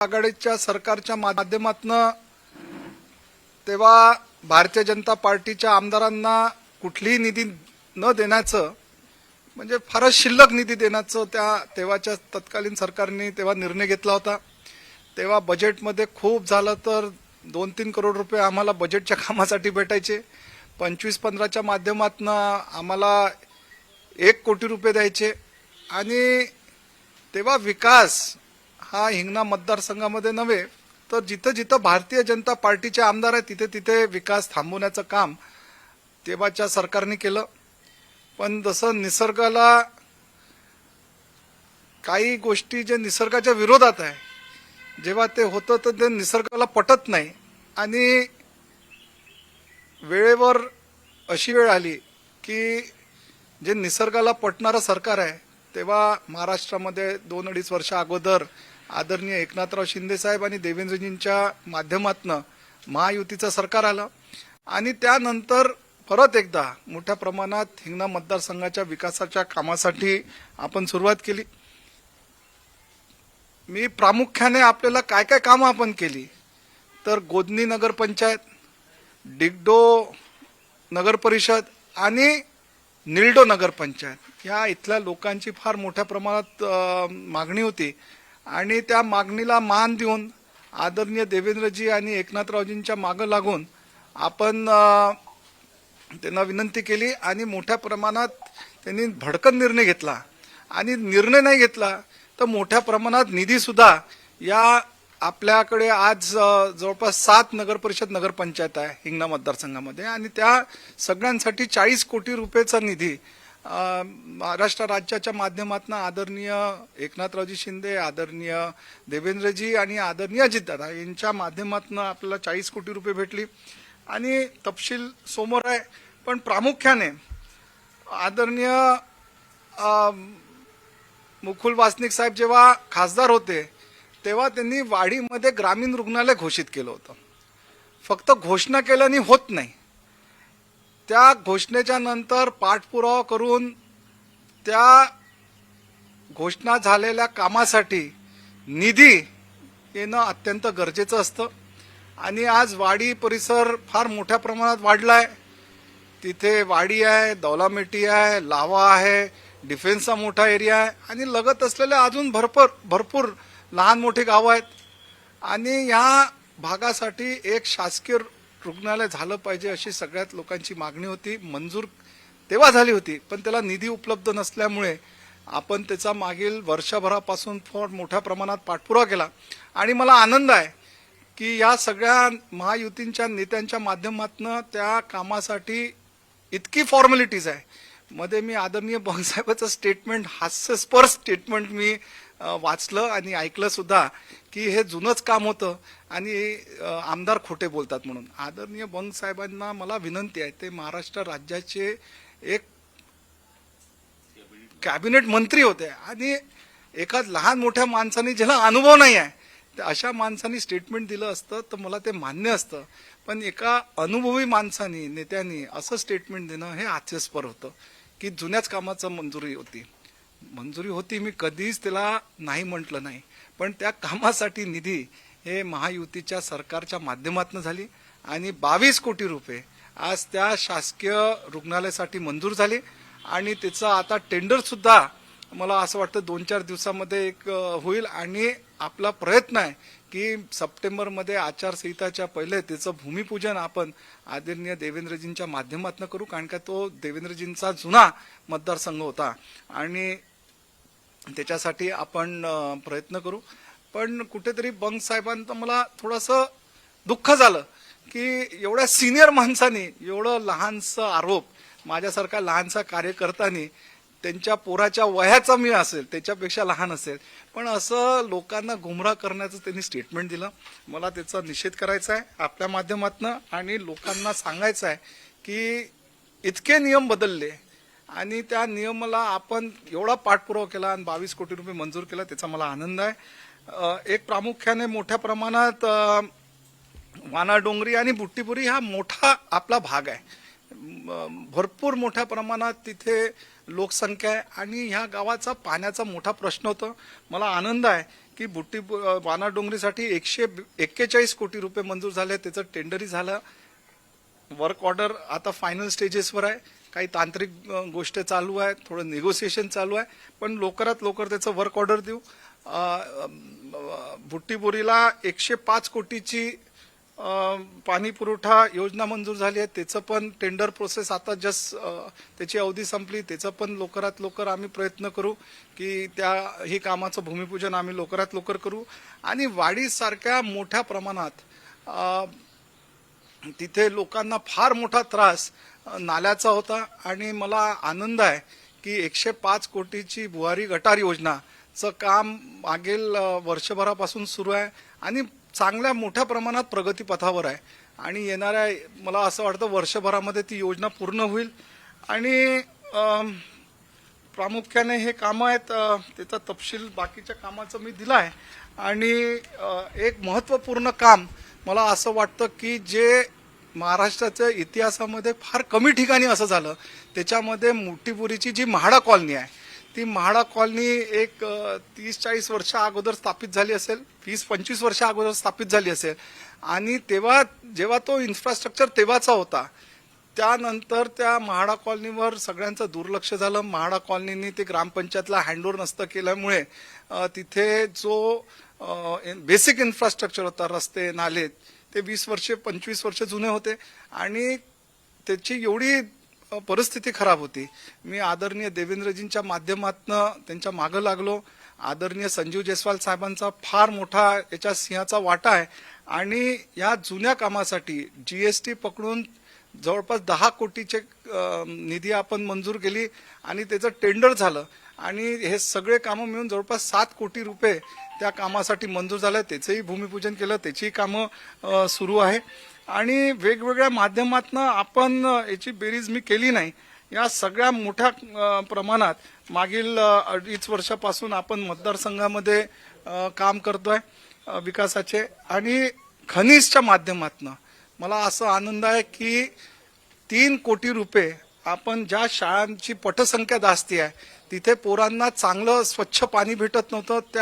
आघाडीच्या सरकारच्या माध्यमातनं तेव्हा भारतीय जनता पार्टीच्या आमदारांना कुठलीही निधी न देण्याचं म्हणजे फारच शिल्लक निधी देण्याचं त्या तेव्हाच्या तत्कालीन सरकारने तेव्हा निर्णय घेतला होता. तेव्हा बजेटमध्ये खूप झालं तर दोन तीन करोड रुपये आम्हाला बजेटच्या कामासाठी भेटायचे. पंचवीस पंधराच्या माध्यमातनं आम्हाला एक कोटी रुपये द्यायचे. आणि तेव्हा विकास हा हिंगणा मतदारसंघामध्ये नव्हे तर जिथं जिथं भारतीय जनता पार्टीचे आमदार आहेत तिथे तिथे विकास थांबवण्याचं काम तेव्हाच्या सरकारने केलं. पण जसं निसर्गाला काही गोष्टी जे निसर्गाच्या विरोधात आहे जेव्हा ते होतं तर ते निसर्गाला पटत नाही. आणि वेळेवर अशी वेळ आली की जे निसर्गाला पटणारं सरकार आहे तेव्हा महाराष्ट्रामध्ये दोन अडीच वर्षा अगोदर आदरणीय एकनाथराव शिंदे साहेब आणि देवेंद्रजींच्या माध्यमातनं महायुतीचं सरकार आलं. आणि त्यानंतर परत एकदा मोठ्या प्रमाणात हिंगणा मतदारसंघाच्या विकासाच्या कामासाठी आपण सुरुवात केली. मी प्रामुख्याने आपल्याला काय काय कामं आपण केली? तर गोदनी नगरपंचायत डिगडो नगरपरिषद आणि निल्डो नगरपंचायत या इथल्या लोकांची फार मोठ्या प्रमाणात मागणी होती. आणि त्या मागणीला मान देऊन आदरणीय देवेंद्रजी आणि एकनाथरावजींच्या मागं लागून आपण त्यांना विनंती केली आणि मोठ्या प्रमाणात त्यांनी भडकन निर्णय घेतला. आणि निर्णय नाही घेतला तर मोठ्या प्रमाणात निधीसुद्धा या आपल्याकडे आज जवळपास सात नगरपरिषद नगरपंचायत आहे हिंगणा मतदारसंघामध्ये. आणि त्या सगळ्यांसाठी चाळीस कोटी रुपयेचा निधी महाराष्ट्र राज्याच्या माध्यमातून आदरणीय एकनाथरावजी शिंदे आदरणीय देवेंद्रजी आणि आदरणीय अजितदादा यांच्या माध्यमातून आपल्याला चाळीस कोटी रुपये भेटली. आणि तपशील समोर आहे पण प्रामुख्याने आदरणीय मुकुल वासनिक साहेब जेव्हा खासदार होते तेव्हा त्यांनी वाढीमध्ये ग्रामीण रुग्णालय घोषित केलं होतं. फक्त घोषणा केल्याने होत नाही. त्या घोषणेच्या नंतर पाठपुरावा करून त्या घोषणा झालेल्या कामासाठी निधी येणं अत्यंत गरजेचं असतं. आणि आज वाडी परिसर फार मोठ्या प्रमाणात वाढला आहे तिथे वाडी आहे दौलामेटी आहे लावा आहे डिफेन्सचा मोठा एरिया आहे. आणि लगत असलेले अजून भरपूर भरपूर लहान मोठी गावं आहेत. आणि या भागासाठी एक शासकीय रुग्णालय झालं पाहिजे अशी सगळ्यात लोकांची मागणी होती. मंजूर तेव्हा झाली होती पण त्याला निधी उपलब्ध नसल्यामुळे आपण त्याचा मागील वर्षभरापासून फार मोठ्या प्रमाणात पाठपुरावा केला. आणि मला आनंद आहे की या सगळ्या महायुतींच्या नेत्यांच्या माध्यमातून त्या कामासाठी इतकी फॉर्मॅलिटीज आहे. मध्ये मी आदरणीय बंगसाहेबाचं स्टेटमेंट हास्यस्पर स्टेटमेंट मी वाचलं आणि ऐकलं सुद्धा. की हे जुनंच काम होतं. आणि आमदार खोटे बोलतात म्हणून. आदरणीय बंग साहेबांना मला विनंती आहे ते महाराष्ट्र राज्याचे एक कॅबिनेट मंत्री होते. आणि एका लहान मोठ्या माणसाने ज्याला अनुभव नाही आहे तर अशा माणसाने स्टेटमेंट दिलं असतं तर मला ते मान्य असतं. पण एका अनुभवी माणसाने नेत्यांनी असं स्टेटमेंट देणं हे हास्यस्पर होतं की जुन्याच कामाचं मंजुरी होती. मंजुरी होती मी कधीच त्याला नाही म्हटलं नाही. पण त्या कामासाठी निधी हे महायुतीच्या सरकारच्या माध्यमातून झाली आणि बावीस कोटी रुपये आज त्या शासकीय रुग्णालयासाठी मंजूर झाले. आणि त्याचं आता टेंडरसुद्धा मला असं वाटतं दोन चार दिवसामध्ये एक होईल. आणि आपला प्रयत्न आहे की सप्टेंबरमध्ये आचारसंहिताच्या पहिले त्याचं भूमिपूजन आपण आदरणीय देवेंद्रजींच्या माध्यमातून करू कारण का तो देवेंद्रजींचा जुना मतदारसंघ होता. आणि त्याच्यासाठी आपण प्रयत्न करू. पण कुठेतरी बंग साहेबांचं मला थोडंसं दुःख झालं की एवढ्या सिनियर माणसाने एवढं लहानसं आरोप माझ्यासारखा लहानसा कार्यकर्तानी त्यांच्या पोराच्या वयाचा मी असेल त्याच्यापेक्षा लहान असेल. पण असं लोकांना गुमराह करण्याचं त्यांनी स्टेटमेंट दिलं. मला त्याचा निषेध करायचा आहे आपल्या माध्यमातनं आणि लोकांना सांगायचं आहे की इतके नियम बदलले आणि त्या नियमाला आपण एवढा पाठपुरावा केला आणि बावीस कोटी रुपये मंजूर केला त्याचा मला आनंद आहे. एक प्रामुख्याने मोठ्या प्रमाणात वानाडोंगरी आणि बुट्टीपुरी हा मोठा आपला भाग आहे. भरपूर मोठ्या प्रमाणात तिथे लोकसंख्या आहे आणि ह्या गावाचा पाण्याचा मोठा प्रश्न होता. मला आनंद आहे की बुट्टी वानाडोंगरीसाठी एकशे एक्केचाळीस कोटी रुपये मंजूर झाले त्याचं टेंडरही झालं. वर्क ऑर्डर आता फायनल स्टेजेसवर आहे. काही तांत्रिक गोष्ट चालू आहे थोडं निगोसिएशन चालू आहे पण लवकरात लवकर त्याचं वर्क ऑर्डर देऊ. अ, एकशे पाच कोटीची पाणी पुरवठा योजना मंजूर झाली आहे. त्याचं पण टेंडर प्रोसेस आता जस्ट त्याची अवधी संपली. त्याचं पण लवकरात लवकर आम्ही प्रयत्न करू की त्या ही कामाचं भूमिपूजन आम्ही लवकरात लवकर करू. आणि वाढीसारख्या मोठ्या प्रमाणात तिथे लोकांना फार मोठा त्रास नाल्याचा होता. आणि मला आनंद आहे की एकशे पाच कोटीची बुहारी गटार योजनाचं काम मागील वर्षभरापासून सुरू आहे आणि चांगल्या मोठ्या प्रमाणात प्रगतीपथावर आहे. आणि येणाऱ्या मला असं वाटतं वर्षभरामध्ये ती योजना पूर्ण होईल. आणि प्रामुख्याने हे कामं आहेत त्याचा तपशील बाकीच्या कामाचं मी दिला आहे आणि एक महत्त्वपूर्ण काम मला असं वाटतं की जे महाराष्ट्राच्या इतिहासामध्ये फार कमी ठिकाणी असं झालं त्याच्यामध्ये मोठीपुरीची जी म्हाडा कॉलनी आहे ती म्हाडा कॉलनी एक तीस चाळीस वर्ष अगोदर स्थापित झाली असेल वीस पंचवीस वर्ष अगोदर स्थापित झाली असेल. आणि तेव्हा जेव्हा तो इन्फ्रास्ट्रक्चर तेव्हाचा होता त्यानंतर त्या महाडा कॉलनीवर सगळ्यांचं दुर्लक्ष झालं. महाडा कॉलनीनी ते ग्रामपंचायतला हँडओव्हर नसतं केल्यामुळे तिथे जो बेसिक इन्फ्रास्ट्रक्चर होता रस्ते नाले ते वीस वर्षे पंचवीस वर्ष जुने होते. आणि त्याची एवढी परिस्थिती खराब होती. मी आदरणीय देवेंद्रजींच्या माध्यमातनं त्यांच्या मागं लागलो. आदरणीय संजीव जयस्वाल साहेबांचा फार मोठा याच्या सिंहाचा वाटा आहे. आणि या जुन्या कामासाठी जीएसटी पकडून जवळपास दहा कोटीचे निधी आपण मंजूर केली आणि त्याचं टेंडर झालं. आणि हे सगळे कामं मिळून जवळपास सात कोटी रुपये त्या कामासाठी मंजूर झालं. त्याचंही भूमिपूजन केलं त्याचीही कामं सुरू आहे. आणि वेगवेगळ्या माध्यमातनं आपण याची बेरीज मी केली नाही. या सगळ्या मोठ्या प्रमाणात मागील अडीच वर्षापासून आपण मतदारसंघामध्ये काम करतोय विकासाचे. आणि खनिजच्या माध्यमातनं मला असं आनंद आहे की तीन कोटी रुपये आपण ज्या शाळांची पटसंख्या जास्ती आहे तिथे पोरांना चांगलं स्वच्छ पाणी भेटत नव्हतं त्या